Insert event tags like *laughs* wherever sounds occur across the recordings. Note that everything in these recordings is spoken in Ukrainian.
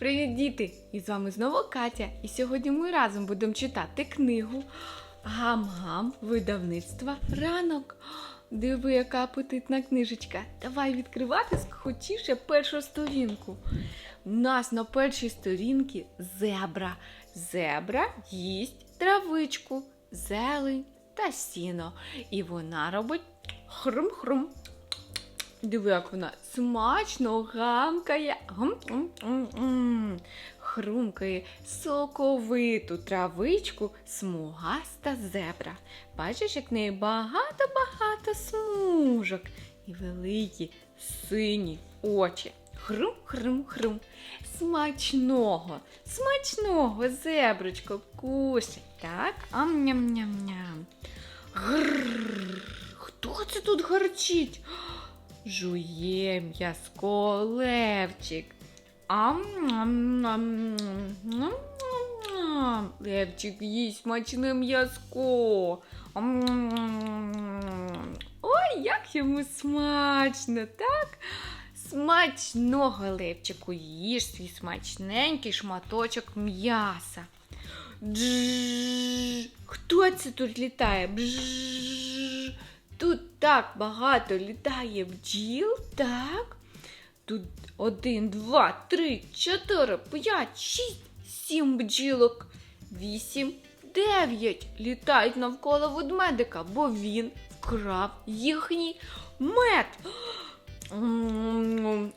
Привіт, діти! І з вами знову Катя. І сьогодні ми разом будемо читати книгу Гам-гам видавництва ранок. Диви, яка апетитна книжечка. Давай відкривати схотіше першу сторінку. У нас на першій сторінці зебра. Зебра їсть травичку, зелень та сіно. І вона робить хрум-хрум. Диви, як вона смачно гамкає, хрумкає соковиту травичку смугаста зебра. Бачиш, як в неї багато-багато смужок і великі сині очі. Хрум-хрум-хрум. Смачного, смачного зеброчко кушай, так? Ам-ням-ням-ням. Грррр. Хто це тут гарчить? Жує м'язко левчик. Ам-ам-ам-ам-ам. Левчик їсть смачне м'язко. Ой, як йому смачно, так? Смачного левчику їж свій смачненький шматочок м'яса. Хто це тут літає? Бж. Тут так багато літає бджіл, так? Тут один, два, три, чотири, п'ять, шість, сім бджілок, вісім, дев'ять літають навколо ведмедика, бо він вкрав їхній мед.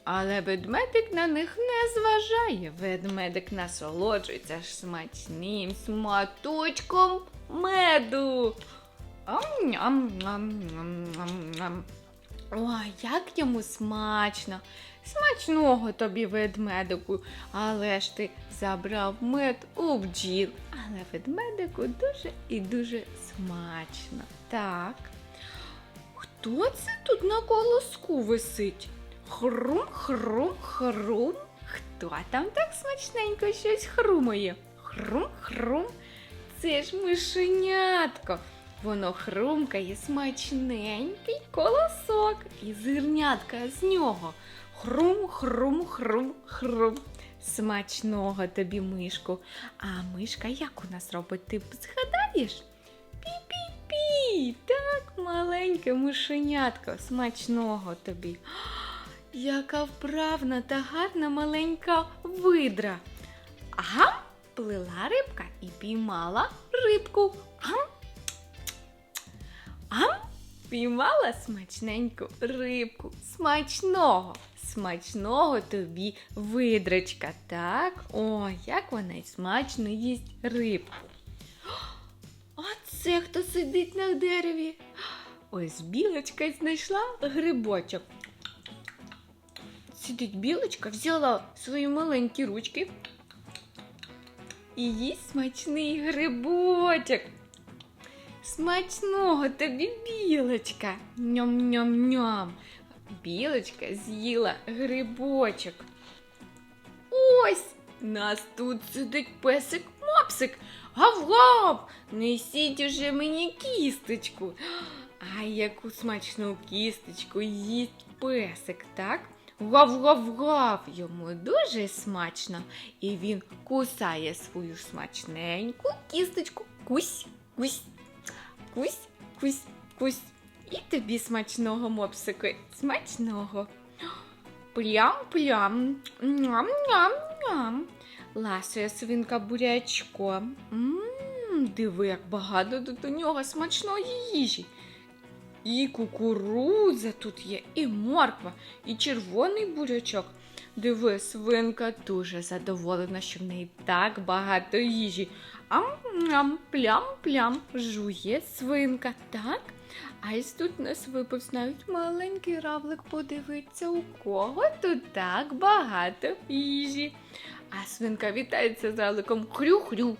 Але ведмедик на них не зважає. Ведмедик насолоджується смачним сматочком меду. Ой, як йому смачно. Смачного тобі ведмедику, але ж ти забрав мед у бджіл. Але ведмедику дуже і дуже смачно. Так. Хто це тут на колоску висить? Хрум, хрум, хрум. Хто там так смачненько щось хрумає? Хрум, хрум. Це ж мишенятко. Воно хрумкає смачненький колосок і зернятка з нього. Хрум, хрум, хрум, хрум. Смачного тобі, мишку. А мишка як у нас робить? Ти згадаєш? Пі-пі-пі. Так, маленьке мишенятко, смачного тобі. Яка вправна та гарна маленька видра. Ага, плила рибка і піймала рибку. Ам, Ам, піймала смачненьку рибку. Смачного, смачного тобі видрочка, так? Ой, як вона й смачно їсть рибку. А це хто сидить на дереві? Ось білочка знайшла грибочок. Сидить білочка, взяла свої маленькі ручки і їсть смачний грибочок. Смачного тобі, білочка. Ням-ням-ням. Білочка з'їла грибочок. Ось нас тут сидить песик мопсик. Гав-гав! Несіть уже мені кісточку. Ай, яку смачну кісточку їсть песик, так? Гав-гав-гав! Йому дуже смачно. І він кусає свою смачненьку кісточку. Кусь, кусь, кусь, кусь, кусь. І тобі смачного мопсику. Смачного. Плям-плям. Ням-ням-ням. Ласує свинка бурячко. Мм, диви, як багато тут у нього смачної їжі. І кукурудза тут є, і морква, і червоний бурячок. Диви, свинка дуже задоволена, що в неї так багато їжі. Ам-ням, плям-плям, жує свинка, так? А ось тут нас випався навіть маленький равлик. Подивиться, у кого тут так багато їжі. А свинка вітається з равликом хрю-хрю.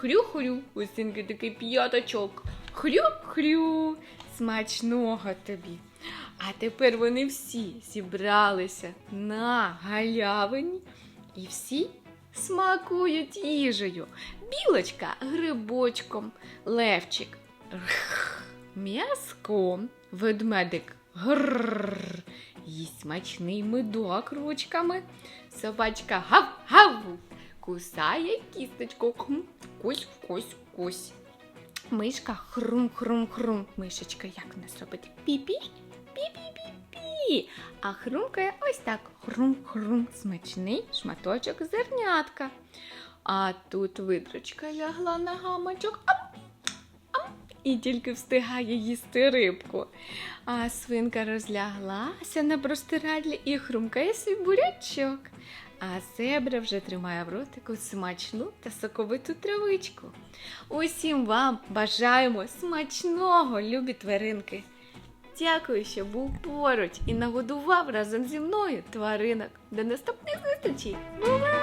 Хрю-хрю. У свинки такий п'ятачок. Хрю-хрю. Смачного тобі. А тепер вони всі зібралися на галявині і всі смакують їжею. Білочка грибочком, левчик *laughs* м'язком, ведмедик грррр, їсть смачний медок ручками. Собачка гав-гав, кусає кісточку. Хм, Кусь, кусь, кусь. Мишка хрум-хрум-хрум. Мишечка як у нас робить? Пі-пі, пі-пі-пі-пі. А хрумкає ось так. Хрум-хрум. Смачний шматочок зернятка. А тут видрочка лягла на ам, і тільки встигає їсти рибку. А свинка розляглася на простирадлі і хрумкає свій бурячок. А зебра вже тримає в ротику смачну та соковиту травичку. Усім вам бажаємо смачного, любі тваринки. Дякую, що був поруч і нагодував разом зі мною тваринок. До наступних зустрічей! Бувай!